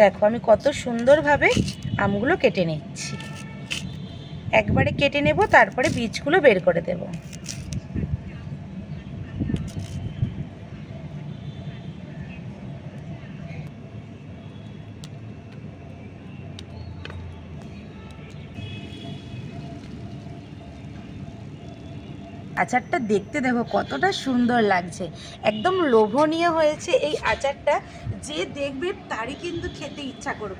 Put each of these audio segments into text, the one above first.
দেখো, আমি কত সুন্দরভাবে আমগুলো কেটে নিচ্ছি। একবারে কেটে নেব, তারপরে বীজগুলো বের করে দেব। আচারটা দেখতে দেখো কতটা সুন্দর লাগছে। একদম লোভনীয় হয়েছে এই আচারটা। যে দেখবে তারই কিন্তু খেতে ইচ্ছা করবে।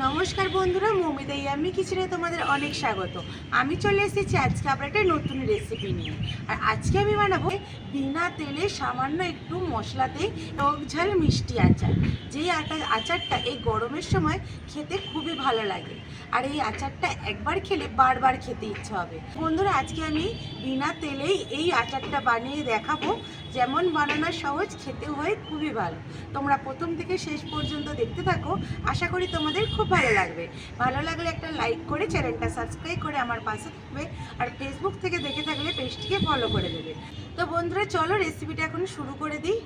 নমস্কার বন্ধুরা মমিদাই আমি কিচেনে তোমাদের অনেক স্বাগত। আমি চলে এসেছি আজকে আবার একটা নতুন রেসিপি নিয়ে। আর আজকে আমি বানাবো বিনা তেলে সামান্য একটু মশলাতে টক ঝাল মিষ্টি আচার। যেই আটা- আচারটা এই গরমের সময় খেতে খুবই ভালো লাগে। আর এই আচারটা একবার খেলে বারবার খেতে ইচ্ছা হবে। বন্ধুরা, আজকে আমি বিনা তেলেই এই আচারটা বানিয়ে দেখাবো। যেমন বানানো সহজ খেতে হয়, খুবই ভালো। তোমরা প্রথম থেকে শেষ পর্যন্ত দেখতে থাকো, আশা করি তোমাদের খুব ভালো লাগবে। ভালো লাগলে একটা লাইক করে চ্যানেলটা সাবস্ক্রাইব করে আমার পাশে থাকবে আর ফেসবুক থেকে দেখে থাকলে পেজটিকে ফলো করে দেবে। তো বন্ধুরা, চলো রেসিপিটা এখন শুরু করে দিই।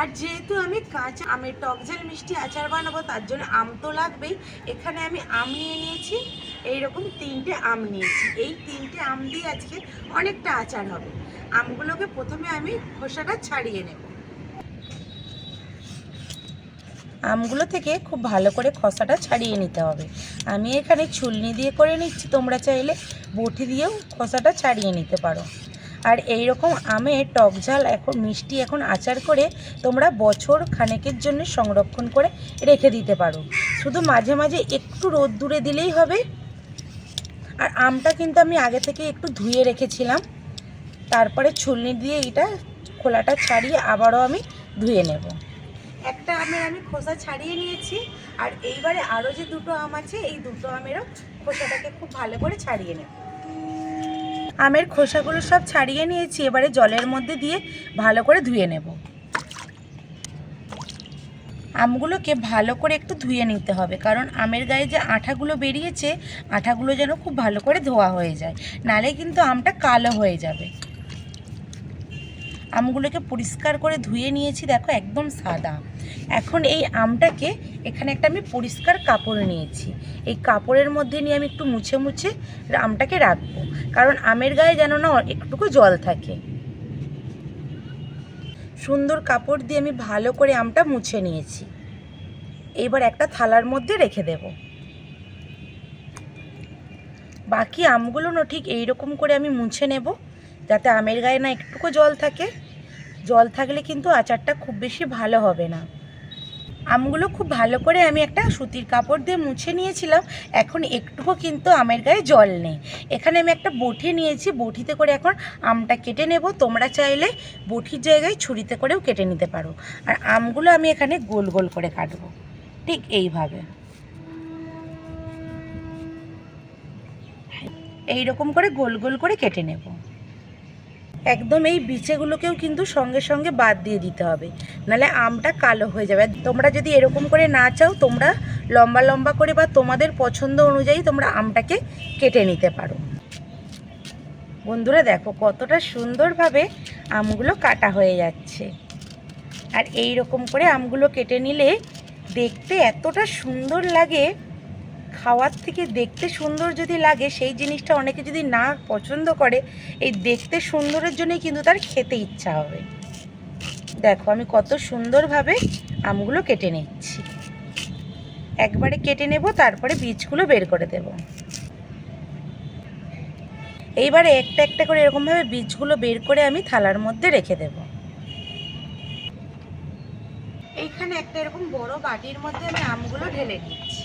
আর যেহেতু আমি কাঁচা আমের টক ঝাল মিষ্টি আচার বানাবো, তার জন্য আম তো লাগবেই। এখানে আমি আম নিয়ে নিয়েছি। এইরকম তিনটে আম নিয়েছি। এই তিনটে আম দিয়ে আজকে অনেকটা আচার হবে। আমগুলোকে প্রথমে আমি খোসাটা ছাড়িয়ে নেব। আমগুলো থেকে খুব ভালো করে খসাটা ছাড়িয়ে নিতে হবে। আমি এখানে ছুলনি দিয়ে করে নিচ্ছি, তোমরা চাইলে বটি দিয়েও খসাটা ছাড়িয়ে নিতে পারো। আর এই রকম আমের টক ঝাল, এখন মিষ্টি এখন আচার করে তোমরা বছর খানেকের জন্য সংরক্ষণ করে রেখে দিতে পারো। শুধু মাঝে মাঝে একটু রোদ দূরে দিলেই হবে। আর আমটা কিন্তু আমি আগে থেকে একটু ধুয়ে রেখেছিলাম। তারপরে ছুলনি দিয়ে এটা খোলাটা ছাড়িয়ে আবারও আমি ধুয়ে নেব। একটা আমের আমি খোসা ছাড়িয়ে নিয়েছি আর এইবারে আরও যে দুটো আম আছে, এই দুটো আমেরও খোসাটাকে খুব ভালো করে ছাড়িয়ে নেব। আমের খোসাগুলো সব ছাড়িয়ে নিয়েছি, এবারে জলের মধ্যে দিয়ে ভালো করে ধুয়ে নেব। আমগুলোকে ভালো করে একটু ধুয়ে নিতে হবে। কারণ আমের গায়ে যে আঠাগুলো বেরিয়েছে, আঠাগুলো যেন খুব ভালো করে ধোয়া হয়ে যায়। নালে কিন্তু আমটা কালো হয়ে যাবে। আমগুলোকে পরিষ্কার করে ধুয়ে নিয়েছি, দেখো একদম সাদা। এখন এই আমটাকে এখানে একটা আমি পরিষ্কার কাপড় নিয়েছি। এই কাপড়ের মধ্যে নিয়ে আমি একটু মুছে মুছে আমটাকে রাখব। কারণ আমের গায়ে যেন না একটুকু জল থাকে। সুন্দর কাপড় দিয়ে আমি ভালো করে আমটা মুছে নিয়েছি। এবার একটা থালার মধ্যে রেখে দেব। বাকি আমগুলো না ঠিক এইরকম করে আমি মুছে নেব, যাতে আমের গায়ে না একটুকু জল থাকে। জল থাকলে কিন্তু আচারটা খুব বেশি ভালো হবে না। আমগুলো খুব ভালো করে আমি একটা সুতির কাপড় দিয়ে মুছে নিয়েছিলাম। এখন একটুকু কিন্তু আমের গায়ে জল নেই। এখানে আমি একটা বটি নিয়েছি। বটিতে করে এখন আমটা কেটে নেব। তোমরা চাইলে বটির জায়গায় ছুরিতে করেও কেটে নিতে পারো। আর আমগুলো আমি এখানে গোল গোল করে কাটবো। ঠিক এইভাবে। এই রকম করে গোল গোল করে কেটে নেব। একদম এই বিচেগুলোকেও কিন্তু সঙ্গে সঙ্গে বাদ দিয়ে দিতে হবে। নাহলে আমটা কালো হয়ে যাবে। তোমরা যদি এরকম করে না চাও, তোমরা লম্বা লম্বা করে বা তোমাদের পছন্দ অনুযায়ী তোমরা আমটাকে কেটে নিতে পারো। বন্ধুরা দেখো কতটা সুন্দরভাবে আমগুলো কাটা হয়ে যাচ্ছে। আর এই রকম করে আমগুলো কেটে নিলে দেখতে এতটা সুন্দর লাগে খাওয়ার থেকে দেখতে সুন্দর যদি লাগে, সেই জিনিসটা অনেকে যদি না পছন্দ করে, এই দেখতে সুন্দরের জন্যই কিন্তু তার খেতে ইচ্ছা হবে। দেখো, আমি কত সুন্দরভাবে আমগুলো কেটে নিচ্ছি। একবারে কেটে নেব, তারপরে বীজগুলো বের করে দেব। এইবারে একটা একটা করে এরকমভাবে বীজগুলো বের করে আমি থালার মধ্যে রেখে দেব। এইখানে একটা এরকম বড় বাটির মধ্যে আমি আমগুলো ঢেলে দিচ্ছি।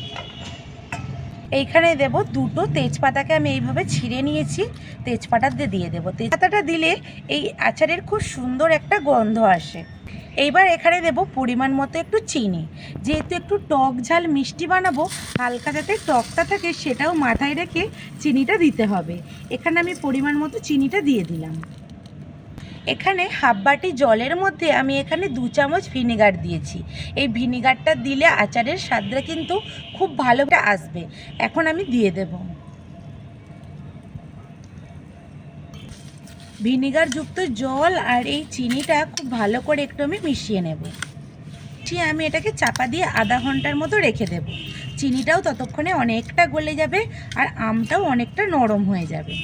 এইখানে দেব দুটো তেজপাতাকে আমি এইভাবে ছিঁড়ে নিয়েছি। তেজপাতা দিয়ে দিয়ে দেবো। তেজপাতাটা দিলে এই আচারের খুব সুন্দর একটা গন্ধ আসে। এইবার এখানে দেব পরিমাণ মতো একটু চিনি। যেহেতু একটু টক ঝাল মিষ্টি বানাবো, হালকা যাতে টকটা থাকে সেটাও মাথায় রেখে চিনিটা দিতে হবে। এখানে আমি পরিমাণ মতো চিনিটা দিয়ে দিলাম। এখানে হাফ বাটি জলের মধ্যে আমি এখানে দু চামচ ভিনেগার দিয়েছি। এই ভিনেগারটা দিলে আচারের স্বাদটা কিন্তু খুব ভালো আসবে। এখন আমি দিয়ে দেব। ভিনেগার যুক্ত জল আর এই চিনিটা খুব ভালো করে একটু আমি মিশিয়ে নেব। ঠিক আমি এটাকে চাপা দিয়ে আধা ঘণ্টার মতো রেখে দেব। চিনিটাও ততক্ষণে অনেকটা গলে যাবে আর আমটাও অনেকটা নরম হয়ে যাবে।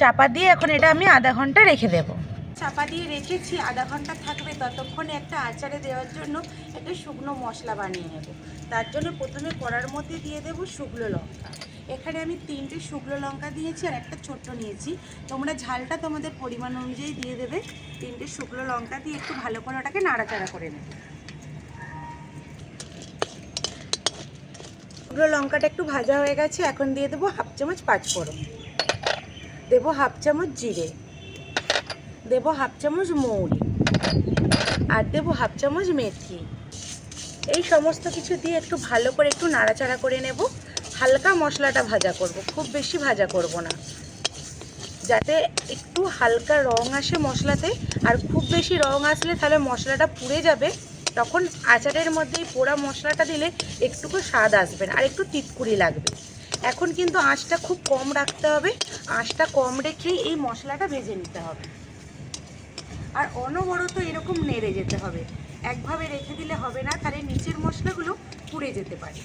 চাপা দিয়ে এখন এটা আমি আধা ঘণ্টা রেখে দেব। চাপা দিয়ে রেখেছি, আধা ঘণ্টা থাকবে। ততক্ষণে একটা আচারে দেওয়ার জন্য একটা শুকনো মশলা বানিয়ে নেব। তার জন্য প্রথমে কড়ার মধ্যে দিয়ে দেব শুকনো লঙ্কা। এখানে আমি তিনটে শুকনো লঙ্কা দিয়েছি আর একটা ছোট্ট নিয়েছি। তোমরা ঝালটা তোমাদের পরিমাণ অনুযায়ী দিয়ে দেবে। তিনটে শুকনো লঙ্কা দিয়ে একটু ভালো করে ওটাকে নাড়াচাড়া করে নেবে। শুকনো লঙ্কাটা একটু ভাজা হয়ে গেছে, এখন দিয়ে দেবো হাফ চামচ পাঁচফোড়ন। দেবো হাফ চামচ জিরে, দেবো হাফ চামচ মৌরি আর দেবো হাফ চামচ মেথি। এই সমস্ত কিছু দিয়ে একটু ভালো করে একটু নাড়াচাড়া করে নেব। হালকা মশলাটা ভাজা করব, খুব বেশি ভাজা করব না। যাতে একটু হালকা রং আসে মশলাতে, আর খুব বেশি রং আসলে তাহলে মশলাটা পুড়ে যাবে। তখন আচারের মধ্যে পোড়া মশলাটা দিলে একটুকু স্বাদ আসবে আর একটু তিতকুড়ি লাগবে। এখন কিন্তু আঁচটা খুব কম রাখতে হবে। আঁচটা কম রেখেই এই মশলাটা ভেজে নিতে হবে। আর অনবরত এরকম নেড়ে যেতে হবে। একভাবে রেখে দিলে হবে না, তাহলে নিচের মশলাগুলো পুড়ে যেতে পারে।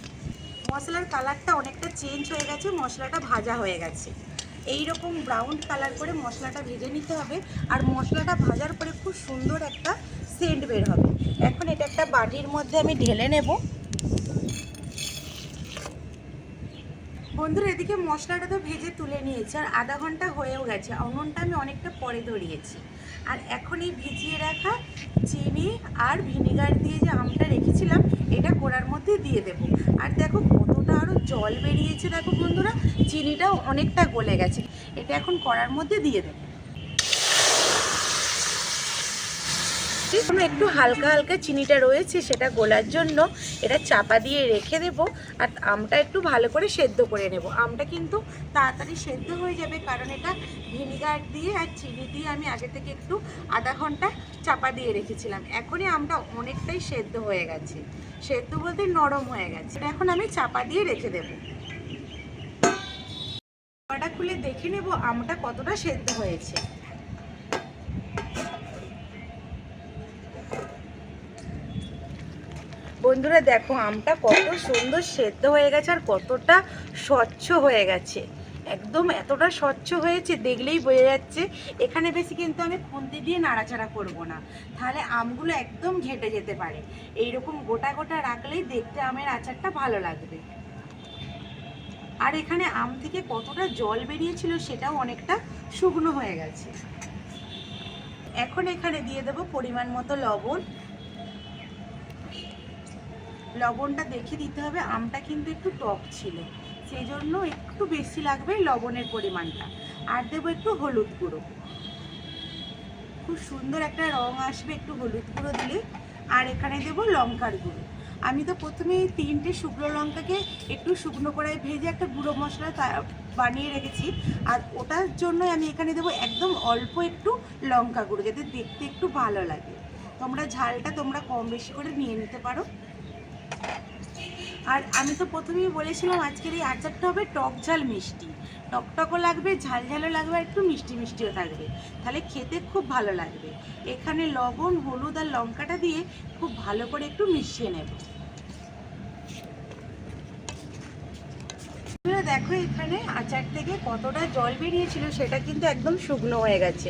মশলার কালারটা অনেকটা চেঞ্জ হয়ে গেছে, মশলাটা ভাজা হয়ে গেছে। এই রকম ব্রাউন কালার করে মশলাটা ভেজে নিতে হবে। আর মশলাটা ভাজার পরে খুব সুন্দর একটা সেন্ট বের হবে। এখন এটা একটা বাটির মধ্যে আমি ঢেলে নেব। বন্ধুরা, এদিকে মশলাটা তো ভেজে তুলে নিয়েছি আর আধা ঘণ্টা হয়েও গেছে। অমনটা আমি অনেকটা পরে ধরিয়েছি। আর এখন এই ভিজিয়ে রাখা চিনি আর ভিনিগার দিয়ে যে আমটা রেখেছিলাম, এটা কোড়ার মধ্যে দিয়ে দেব। আর দেখো কতটা আরও জল বেরিয়েছে, দেখো বন্ধুরা, চিনিটাও অনেকটা গলে গেছে। এটা এখন কড়ার মধ্যে দিয়ে দেবো। এখনও একটু হালকা হালকা চিনিটা রয়েছে সেটা গোলার জন্য, এটা চাপা দিয়ে রেখে দেব আর আমটা একটু ভালো করে সেদ্ধ করে নেব। আমটা কিন্তু তাড়াতাড়ি সেদ্ধ হয়ে যাবে কারণ এটা ভিনিগার দিয়ে আর চিনি দিয়ে আমি আগে থেকে একটু আধা ঘণ্টা চাপা দিয়ে রেখেছিলাম। এখনই আমটা অনেকটাই সেদ্ধ হয়ে গেছে। সেদ্ধ বলতে নরম হয়ে গেছে। এখন আমি চাপা দিয়ে রেখে দেব। খুলে দেখে নেব আমটা কতটা সেদ্ধ হয়েছে। বন্ধুরা দেখো, আমটা কত সুন্দর সেদ্ধ হয়ে গেছে আর কতটা স্বচ্ছ হয়ে গেছে। একদম এতটা স্বচ্ছ হয়েছে, দেখলেই বোঝা যাচ্ছে। এখানে বেশি কিন্তু আমি খুন্তি দিয়ে নাড়াচাড়া করব না। তাহলে আমগুলো একদম ঘেটে যেতে পারে। এইরকম গোটা গোটা রাখলেই দেখতে আমের আচারটা ভালো লাগবে। আর এখানে আম থেকে কতটা জল বেরিয়েছিল সেটাও অনেকটা শুকনো হয়ে গেছে। এখন এখানে দিয়ে দেবো পরিমাণ মতো লবণ। লবণটা দেখে দিতে হবে, আমটা কিন্তু একটু টক ছিল। সেই জন্য একটু বেশি লাগবে লবণের পরিমাণটা। আর দেবো একটু হলুদ গুঁড়ো। খুব সুন্দর একটা রং আসবে একটু হলুদ গুঁড়ো দিলে। আর এখানে দেবো লঙ্কার গুঁড়ো। আমি তো প্রথমে তিনটে শুকনো লঙ্কাকে একটু শুকনো কড়াই ভেজে একটা গুঁড়ো মশলা বানিয়ে রেখেছি। আর ওটার জন্যই আমি এখানে দেবো একদম অল্প একটু লঙ্কা গুঁড়ো, যাতে দেখতে একটু ভালো লাগে। তোমরা ঝালটা তোমরা কম বেশি করে নিয়ে নিতে পারো। আর আমি তো প্রথমেই বলেছিলাম আজকের এই আচারটা হবে টক ঝাল মিষ্টি। টকটকও লাগবে ঝালঝালও লাগবে, আর একটু মিষ্টি মিষ্টিও থাকবে। তাহলে খেতে খুব ভালো লাগবে। এখানে লবণ, হলুদ আর লঙ্কাটা দিয়ে খুব ভালো করে একটু মিশিয়ে নেব। দেখো এখানে আচার থেকে কতটা জল বেরিয়েছিল সেটা কিন্তু একদম শুকনো হয়ে গেছে।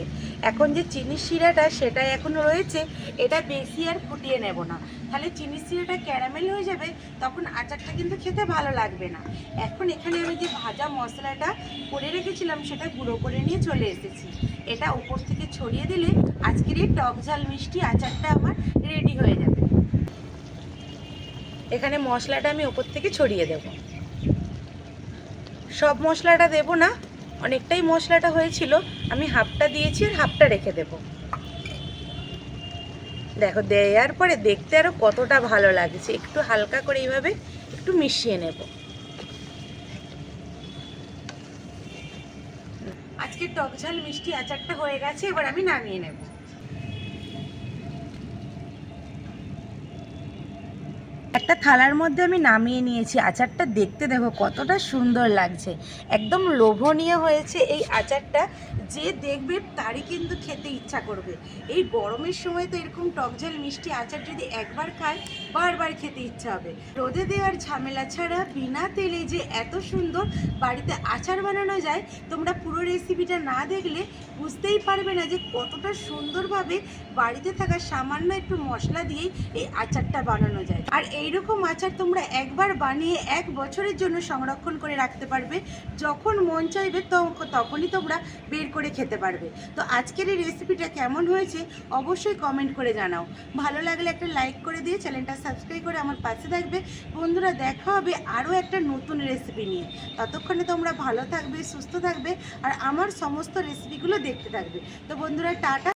এখন যে চিনির শিরাটা সেটা এখন রয়েছে, এটা বেশি আর ফুটিয়ে নেব না। তাহলে চিনির শিরাটা ক্যারামেল হয়ে যাবে, তখন আচারটা কিন্তু খেতে ভালো লাগবে না। এখন এখানে আমি যে ভাজা মশলাটা করে রেখেছিলাম, সেটা গুঁড়ো করে নিয়ে চলে এসেছি। এটা উপর থেকে ছড়িয়ে দিলে আজকের এই টক ঝাল মিষ্টি আচারটা আমার রেডি হয়ে যাবে। এখানে মশলাটা আমি উপর থেকে ছড়িয়ে দেবো। সব মশলাটা দেব না, অনেকটাই মশলাটা হয়েছিল, আমি হাফটা দিয়েছি আর হাফটা রেখে দেব। দেখো, দেওয়ার পরে দেখতে আরও কতটা ভালো লাগছে। একটু হালকা করে এইভাবে একটু মিশিয়ে নেব। আজকে টক ঝাল মিষ্টি আচারটা হয়ে গেছে, এবার আমি নামিয়ে নেব। একটা থালার মধ্যে আমি নামিয়ে নিয়েছি। আচারটা দেখতে দেখো কতটা সুন্দর লাগছে। একদম লোভনীয় হয়েছে এই আচারটা। যে দেখবে তারই কিন্তু খেতে ইচ্ছা করবে। এই গরমের সময় তো এরকম টকঝাল মিষ্টি আচার যদি একবার খায়, বারবার খেতে ইচ্ছা হবে। রোদে দেওয়ার ঝামেলা ছাড়া বিনা তেলে যে এত সুন্দর বাড়িতে আচার বানানো যায়, তোমরা পুরো রেসিপিটা না দেখলে বুঝতেই পারবে না যে কতটা সুন্দরভাবে বাড়িতে থাকা সামান্য একটু মশলা দিয়েই এই আচারটা বানানো যায়। আর এইরকম আচার তোমরা একবার বানিয়ে এক বছরের জন্য সংরক্ষণ করে রাখতে পারবে। যখন মন চাইবে তখনই তোমরা বের করে খেতে পারবে। তো আজকের এই রেসিপিটা কেমন হয়েছে অবশ্যই কমেন্ট করে জানাও। ভালো লাগলে একটা লাইক করে দিয়ে চ্যানেলটা সাবস্ক্রাইব করে আমার পাশে থাকবে। বন্ধুরা, দেখা হবে আরও একটা নতুন রেসিপি নিয়ে। ততক্ষণে তোমরা ভালো থাকবে, সুস্থ থাকবে আর আমার সমস্ত রেসিপিগুলো দেখতে থাকবে। তো বন্ধুরা, টাটা।